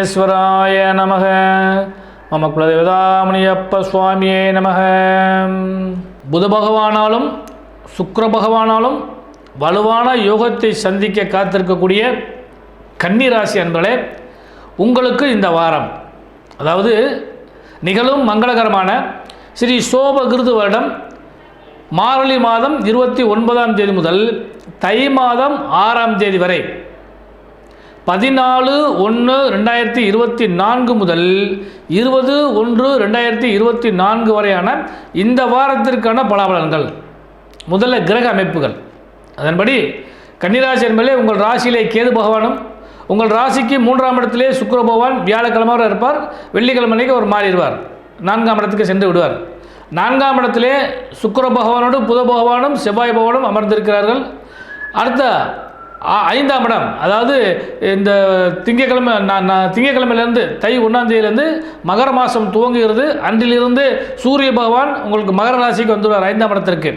விக்னேஸ்வராய நமக. மம குலதேவதாமணியப்ப சுவாமியே நமக. புத பகவானாலும் சுக்கர பகவானாலும் வலுவான யோகத்தை சந்திக்க காத்திருக்கக்கூடிய கன்னிராசி அன்பர்களே உங்களுக்கு இந்த வாரம் அதாவது நிகழும் மங்களகரமான ஸ்ரீ சோப கிருது வருடம் மார்கழி மாதம் இருபத்தி ஒன்பதாம் தேதி முதல் தை மாதம் ஆறாம் தேதி வரை பதினாலு ஒன்று ரெண்டாயிரத்தி இருபத்தி நான்கு முதல் இருபது ஒன்று ரெண்டாயிரத்தி இருபத்தி நான்கு வரையான இந்த வாரத்திற்கான பலாபலன்கள். முதல்ல கிரக அமைப்புகள். அதன்படி கன்னிராசி என்பதிலே உங்கள் ராசியிலே கேது பகவானும் உங்கள் ராசிக்கு மூன்றாம் இடத்திலே சுக்கர பகவான் வியாழக்கிழமை வரை இருப்பார். வெள்ளிக்கிழமைக்கு அவர் மாறிடுவார். நான்காம் இடத்துக்கு சென்று விடுவார். நான்காம் இடத்திலே சுக்கர பகவானோடு புத பகவானும் செவ்வாய் பகவானும் அமர்ந்திருக்கிறார்கள். அடுத்த ஐந்தாம் இடம். அதாவது இந்த திங்கக்கிழமை நான் நான் திங்கக்கிழமையிலேருந்து தை ஒன்றாந்தேதியிலேருந்து மகர மாதம் துவங்குகிறது. அன்றிலிருந்து சூரிய பகவான் உங்களுக்கு மகர ராசிக்கு வந்துடுவார் ஐந்தாம் இடத்திற்கு.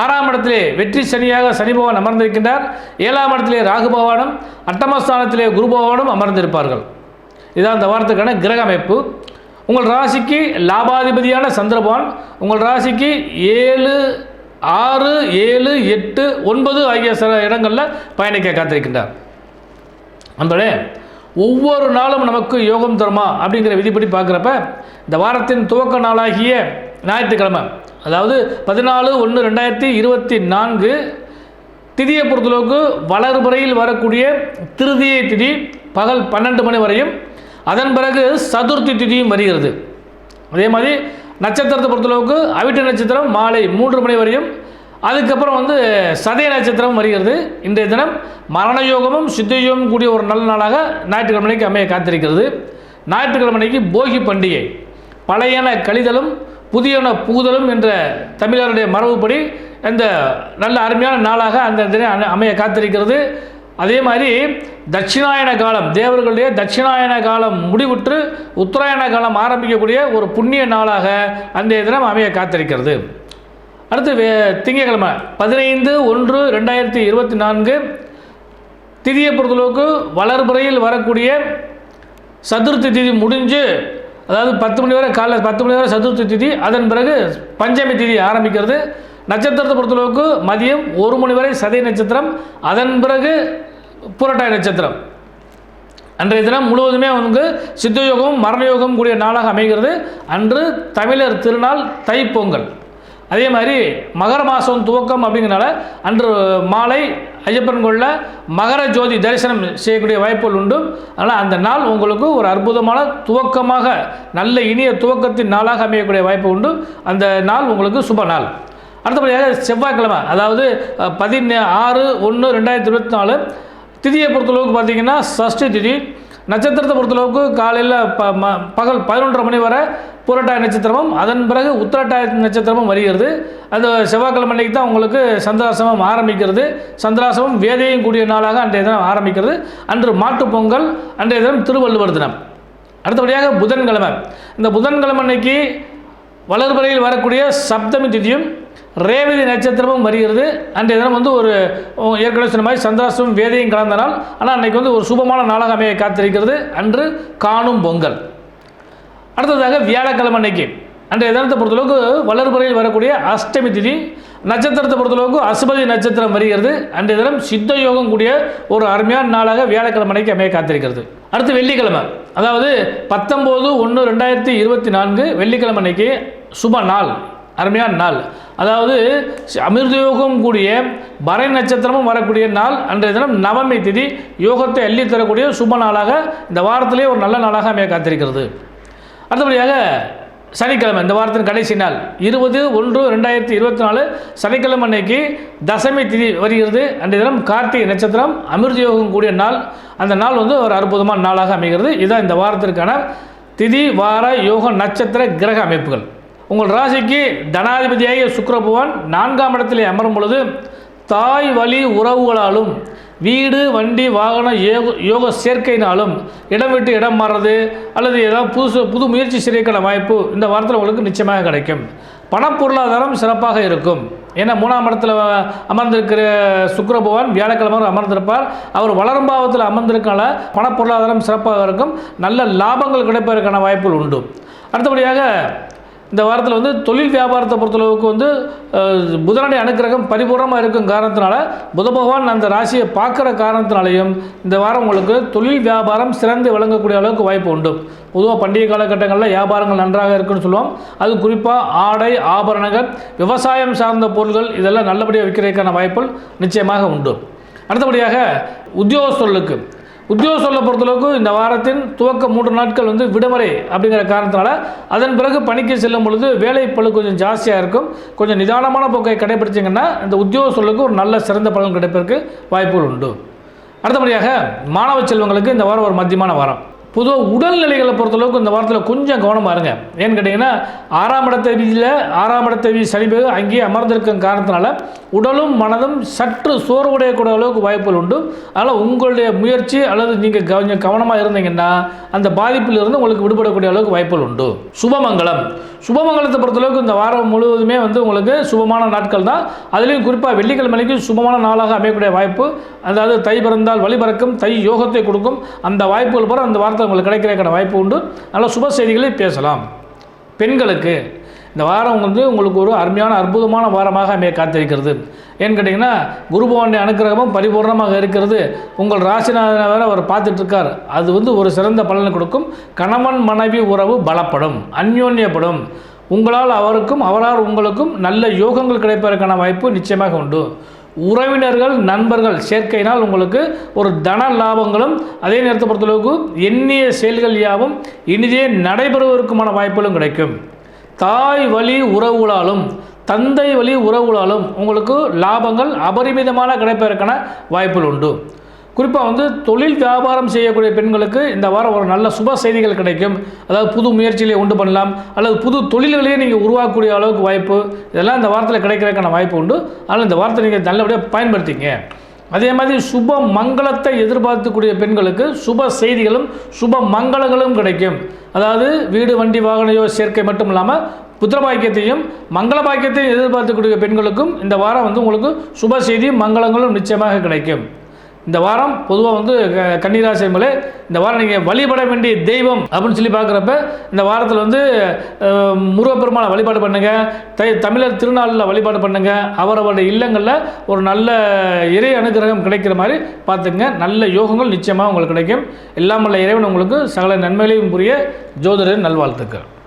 ஆறாம் இடத்திலே வெற்றி சனியாக சனி பகவான் அமர்ந்திருக்கின்றார். ஏழாம் இடத்திலே ராகு பகவானும் அட்டமஸ்தானத்திலே குரு பகவானும் அமர்ந்திருப்பார்கள். இதான் இந்த வாரத்துக்கான கிரக அமைப்பு. உங்கள் ராசிக்கு லாபாதிபதியான சந்திரபகவான் உங்கள் ராசிக்கு ஏழு ஆறு ஏழு எட்டு ஒன்பது ஆகிய சில இடங்களில் பயணிக்க காத்திருக்கின்றார். நண்பர்களே ஒவ்வொரு நாளும் நமக்கு யோகம் தருமா அப்படிங்கிற விதிப்படி பார்க்குறப்ப இந்த வாரத்தின் துவக்க நாளாகிய ஞாயிற்றுக்கிழமை அதாவது பதினாலு ஒன்று ரெண்டாயிரத்தி இருபத்தி நான்கு திதியை பொறுத்தளவுக்கு வளர்புறையில் வரக்கூடிய திருதியை திதி பகல் பன்னெண்டு மணி வரையும் அதன் பிறகு சதுர்த்தி திதியும் வருகிறது. அதே மாதிரி நட்சத்திரத்தை பொறுத்தளவுக்கு அவிட்ட நட்சத்திரம் மாலை மூன்று மணி வரையும். அதுக்கப்புறம் வந்து சதய நட்சத்திரம் வருகிறது. இன்றைய தினம் மரண யோகமும் சித்த யோகமும் கூடிய ஒரு நல்ல நாளாக ஞாயிற்றுக்கிழமைக்கு அமைய காத்திருக்கிறது. ஞாயிற்றுக்கிழமைக்கு போகி பண்டிகை. பழையன கழிதலும் புதியன புகுதலும் என்ற தமிழருடைய மரபுப்படி இந்த நல்ல அருமையான நாளாக அந்த தினம் அமைய காத்திருக்கிறது. அதே மாதிரி தட்சிணாயன காலம் தேவர்களுடைய தட்சிணாயன காலம் முடிவுற்று உத்தராயண காலம் ஆரம்பிக்கக்கூடிய ஒரு புண்ணிய நாளாக அந்த தினம் அமைய காத்திருக்கிறது. அடுத்து வே திங்கட்கிழமை பதினைந்து ஒன்று ரெண்டாயிரத்தி இருபத்தி நான்கு திதியை பொறுத்தளவுக்கு வளர்புறையில் வரக்கூடிய சதுர்த்தி திதி முடிஞ்சு அதாவது பத்து மணி வரை காலை பத்து மணி வரை சதுர்த்தி திதி அதன் பிறகு பஞ்சமி திதி ஆரம்பிக்கிறது. நட்சத்திரத்தை பொறுத்தளவுக்கு மதியம் ஒரு மணி வரை சதய நட்சத்திரம் அதன் பிறகு புரட்டாய் நட்சத்திரம். அன்றைய தினம் முழுவதுமே வந்து சித்தயோகம் மரணயோகம் கூடிய நாளாக அமைகிறது. அன்று தமிழர் திருநாள் தைப்பொங்கல். அதே மாதிரி மகர மாதம் துவக்கம் அப்படிங்கிறனால அன்று மாலை ஐயப்பன் கொள்ள மகர ஜோதி தரிசனம் செய்யக்கூடிய வாய்ப்புகள் உண்டு. அதனால் அந்த நாள் உங்களுக்கு ஒரு அற்புதமான துவக்கமாக நல்ல இனிய துவக்கத்தின் நாளாக அமையக்கூடிய வாய்ப்பு உண்டு. அந்த நாள் உங்களுக்கு சுப நாள். அடுத்தபடியாக செவ்வாய்க்கிழமை அதாவது பதினே ஆறு ஒன்று ரெண்டாயிரத்தி இருபத்தி நாலு திதியை பொறுத்தளவுக்கு பார்த்தீங்கன்னா சஷ்டி திதி. நட்சத்திரத்தை பொறுத்தளவுக்கு காலையில் ப ம பகல் பதினொன்றரை மணி வரை பூரட்டாய நட்சத்திரமும் அதன் பிறகு உத்திரட்டாய நட்சத்திரமும் வருகிறது. அந்த செவ்வாய்க்கிழமை அன்னைக்கு தான் உங்களுக்கு சந்திராசிரமம் ஆரம்பிக்கிறது. சந்திராசமும் வேதையும் கூடிய நாளாக அன்றைய தினம் ஆரம்பிக்கிறது. அன்று மாட்டுப் பொங்கல் அன்றைய தினம் திருவள்ளுவர் தினம். அடுத்தபடியாக புதன்கிழமை. இந்த புதன்கிழமை அன்னைக்கு வளர்பறையில் வரக்கூடிய சப்தமி திதியும் ரேவதி நட்சத்திரமும் வருகிறது. அன்றைய தினம் வந்து ஒரு ஏற்கனவே சொன்ன மாதிரி சந்திராசிரமம் வேதையும் கலந்த நாள். ஆனால் அன்னைக்கு வந்து ஒரு சுபமான நாளாக அமைய காத்திருக்கிறது. அன்று காணும் பொங்கல். அடுத்ததாக வியாழக்கிழமை அன்னைக்கு. அன்றைய தினத்தை பொறுத்தளவுக்கு வளர்புறையில் வரக்கூடிய அஷ்டமி திதி. நட்சத்திரத்தை பொறுத்தளவுக்கு அசுபதி நட்சத்திரம் வருகிறது. அன்றைய தினம் சித்த யோகம் கூடிய ஒரு அருமையான நாளாக வியாழக்கிழமை அன்னைக்கு அமைய காத்திருக்கிறது. அடுத்து வெள்ளிக்கிழமை. அதாவது பத்தொம்போது ஒன்று ரெண்டாயிரத்தி இருபத்தி நான்கு வெள்ளிக்கிழமை அன்னைக்கு சுப நாள். அருமையான நாள். அதாவது அமிர்தயோகம் கூடிய பறை நட்சத்திரமும் வரக்கூடிய நாள். அன்றைய தினம் நவமி திதி யோகத்தை அள்ளி தரக்கூடிய சுப நாளாக இந்த வாரத்திலே ஒரு நல்ல நாளாக அமைய காத்திருக்கிறது. அடுத்தபடியாக சனிக்கிழமை இந்த வாரத்தின் கடைசி நாள். இருபது ஒன்று ரெண்டாயிரத்தி இருபத்தி நாலு சனிக்கிழமை அன்னைக்கு தசமி திதி வருகிறது. அன்றைய தினம் கார்த்திகை நட்சத்திரம் அமிர்த யோகம் கூடிய நாள். அந்த நாள் வந்து ஒரு அற்புதமான நாளாக அமைகிறது. இதுதான் இந்த வாரத்திற்கான திதி வார யோக நட்சத்திர கிரக அமைப்புகள். உங்கள் ராசிக்கு தனாதிபதியாகிய சுக்கிர நான்காம் இடத்திலே அமரும் பொழுது தாய் வழி உறவுகளாலும் வீடு வண்டி வாகன யோக யோக சேர்க்கையினாலும் இடம் விட்டு இடம் மாறுறது அல்லது ஏதாவது புதுசு புது முயற்சி சிறைக்கான வாய்ப்பு இந்த வாரத்தில் உங்களுக்கு நிச்சயமாக கிடைக்கும். பணப்பொருளாதாரம் சிறப்பாக இருக்கும். ஏன்னா மூணாம் இடத்துல அமர்ந்திருக்கிற சுக்கரபகவான் வியாழக்கிழமை அமர்ந்திருப்பார். அவர் வளரும் பாவத்தில் அமர்ந்திருக்கனால பணப்பொருளாதாரம் சிறப்பாக இருக்கும். நல்ல லாபங்கள் கிடைப்பதற்கான வாய்ப்புகள் உண்டு. அடுத்தபடியாக இந்த வாரத்தில் வந்து தொழில் வியாபாரத்தை பொறுத்தளவுக்கு வந்து புதனுடைய அனுக்கிரகம் பரிபூர்ணமாக இருக்கும் காரணத்தினால புத பகவான் அந்த ராசியை பார்க்குற காரணத்தினாலையும் இந்த வாரம் உங்களுக்கு தொழில் வியாபாரம் சிறந்து விளங்கக்கூடிய அளவுக்கு வாய்ப்பு உண்டு. பொதுவாக பண்டிகை காலகட்டங்களில் வியாபாரங்கள் நன்றாக இருக்குன்னு சொல்லுவோம். அது குறிப்பாக ஆடை ஆபரணங்கள் விவசாயம் சார்ந்த பொருட்கள் இதெல்லாம் நல்லபடியாக விற்கிறதுக்கான வாய்ப்புகள் நிச்சயமாக உண்டு. அடுத்தபடியாக உத்தியோகஸ்தர்களுக்கு உத்தியோகஸ்தர்களை பொறுத்தளவுக்கு இந்த வாரத்தின் துவக்க மூன்று நாட்கள் வந்து விடுமுறை அப்படிங்கிற காரணத்தினால அதன் பிறகு பணிக்கு செல்லும் பொழுது வேலை பழு கொஞ்சம் ஜாஸ்தியாக இருக்கும். கொஞ்சம் நிதானமான போக்கை கடைபிடிச்சிங்கன்னா இந்த உத்தியோக சொல்லுக்கு ஒரு நல்ல சிறந்த பலன் கிடைப்பதற்கு வாய்ப்புகள் உண்டு. அடுத்தபடியாக மாணவ செல்வங்களுக்கு இந்த வாரம் ஒரு மத்தியமான வாரம். பொதுவாக உடல்நிலைகளை பொறுத்தளவுக்கு இந்த வாரத்தில் கொஞ்சம் கவனமாக இருங்க. ஏன்னு கேட்டிங்கன்னா ஆறாம் இடத்த வீதியில் ஆறாம் இடத்த வீதி சனி அங்கேயே அமர்ந்திருக்கும் காரணத்தினால உடலும் மனதும் சற்று சோர்வுடையக்கூடிய அளவுக்கு வாய்ப்புகள் உண்டு. அதனால் உங்களுடைய முயற்சி அல்லது நீங்கள் கொஞ்சம் கவனமாக இருந்தீங்கன்னா அந்த பாதிப்பிலிருந்து உங்களுக்கு விடுபடக்கூடிய அளவுக்கு வாய்ப்புகள் உண்டு. சுபமங்கலம். சுபமங்கலத்தை பொறுத்தளவுக்கு இந்த வாரம் முழுவதுமே வந்து உங்களுக்கு சுபமான நாட்கள் தான். அதுலேயும் குறிப்பாக வெள்ளிக்கிழமைக்கு சுபமான நாளாக அமையக்கூடிய வாய்ப்பு. அதாவது தை பிறந்தால் வழிபறக்கும் தை யோகத்தை கொடுக்கும். அந்த வாய்ப்புகள் பூரா அந்த வாரத்தை உங்களுக்கு கிடைக்கிறதுக்கான வாய்ப்பு உண்டு. நல்ல சுப செய்திகளை பேசலாம். பெண்களுக்கு இந்த வாரம் வந்து உங்களுக்கு ஒரு அருமையான அற்புதமான வாரமாக அமைய காத்திருக்கிறது. ஏன்னு கேட்டிங்கன்னா குருபவனுடைய அனுக்கிரகமும் பரிபூர்ணமாக இருக்கிறது. உங்கள் ராசிநாதனை வேற அவர் பார்த்துட்ருக்கார். அது வந்து ஒரு சிறந்த பலனை கொடுக்கும். கணவன் மனைவி உறவு பலப்படும் அந்யோன்யப்படும். உங்களால் அவருக்கும் அவரால் உங்களுக்கும் நல்ல யோகங்கள் கிடைப்பதற்கான வாய்ப்பு நிச்சயமாக உண்டு. உறவினர்கள் நண்பர்கள் சேர்க்கையினால் உங்களுக்கு ஒரு தன லாபங்களும் அதே நேரத்தை பொறுத்தளவுக்கு எண்ணிய செயல்கள் யாவும் இனிதே நடைபெறுவதற்குமான வாய்ப்புகளும் கிடைக்கும். தாய் வழி உறவுகளாலும் தந்தை வழி உறவுகளாலும் உங்களுக்கு லாபங்கள் அபரிமிதமான கிடைப்பதற்கான வாய்ப்புகள் உண்டு. குறிப்பாக வந்து தொழில் வியாபாரம் செய்யக்கூடிய பெண்களுக்கு இந்த வாரம் ஒரு நல்ல சுப செய்திகள் கிடைக்கும். அதாவது புது முயற்சியிலே உண்டு பண்ணலாம். அல்லது புது தொழில்களையே நீங்கள் உருவாக்கக்கூடிய அளவுக்கு வாய்ப்பு இதெல்லாம் இந்த வாரத்தில் கிடைக்கிறதுக்கான வாய்ப்பு உண்டு. அதனால் இந்த வாரத்தை நீங்கள் நல்லபடியாக பயன்படுத்திங்க அதே மாதிரி சுப மங்களத்தை எதிர்பார்க்கக்கூடிய பெண்களுக்கு சுப செய்திகளும் சுப மங்களங்களும் கிடைக்கும். அதாவது வீடு வண்டி வாகனையோ சேர்க்கை மட்டும் இல்லாமல் புத்திர பாக்கியத்தையும் மங்கள பாக்கியத்தையும் எதிர்பார்த்துக்கூடிய பெண்களுக்கும் இந்த வாரம் வந்து உங்களுக்கு சுப செய்தியும் மங்களங்களும் நிச்சயமாக கிடைக்கும். இந்த வாரம் பொதுவாக வந்து க- கன்னிராசி என்பது இந்த வாரம் நீங்கள் வழிபட வேண்டிய தெய்வம் அப்படின்னு சொல்லி பார்க்குறப்ப இந்த வாரத்தில் வந்து முருகப்பெருமான முருகப்பெருமானை வழிபாடு பண்ணுங்கள் தை தமிழர் திருநாளில் வழிபாடு பண்ணுங்கள் அவரவருடைய இல்லங்களில் ஒரு நல்ல இறை அனுகிரகம் கிடைக்கிற மாதிரி பார்த்துங்க நல்ல யோகங்கள் நிச்சயமாக உங்களுக்கு கிடைக்கும். எல்லாம் வல்ல இறைவன் உங்களுக்கு சகல நன்மைகளையும் புரிய ஜோதிடர் நல்வாழ்த்துக்கள்.